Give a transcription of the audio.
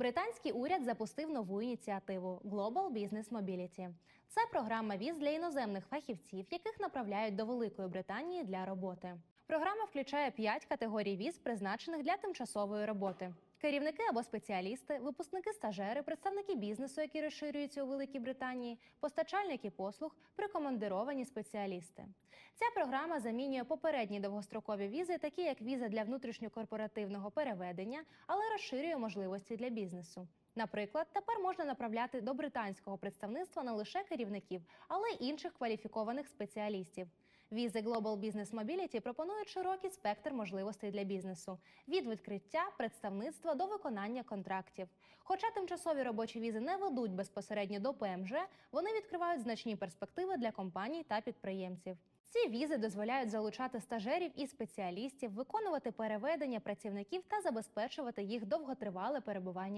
Британський уряд запустив нову ініціативу Global Business Mobility. Це програма віз для іноземних фахівців, яких направляють до Великої Британії для роботи. Програма включає п'ять категорій віз, призначених для тимчасової роботи. Керівники або спеціалісти, випускники стажери, представники бізнесу, які розширюються у Великій Британії, постачальники послуг, прикомандировані спеціалісти. Ця програма замінює попередні довгострокові візи, такі як віза для внутрішньокорпоративного переведення, але розширює можливості для бізнесу. Наприклад, тепер можна направляти до британського представництва не лише керівників, але й інших кваліфікованих спеціалістів. Візи Global Business Mobility пропонують широкий спектр можливостей для бізнесу від відкриття представництва до виконання контрактів. Хоча тимчасові робочі візи не ведуть безпосередньо до ПМЖ, вони відкривають значні перспективи для компаній та підприємців. Ці візи дозволяють залучати стажерів і спеціалістів, виконувати переведення працівників та забезпечувати їх довготривале перебування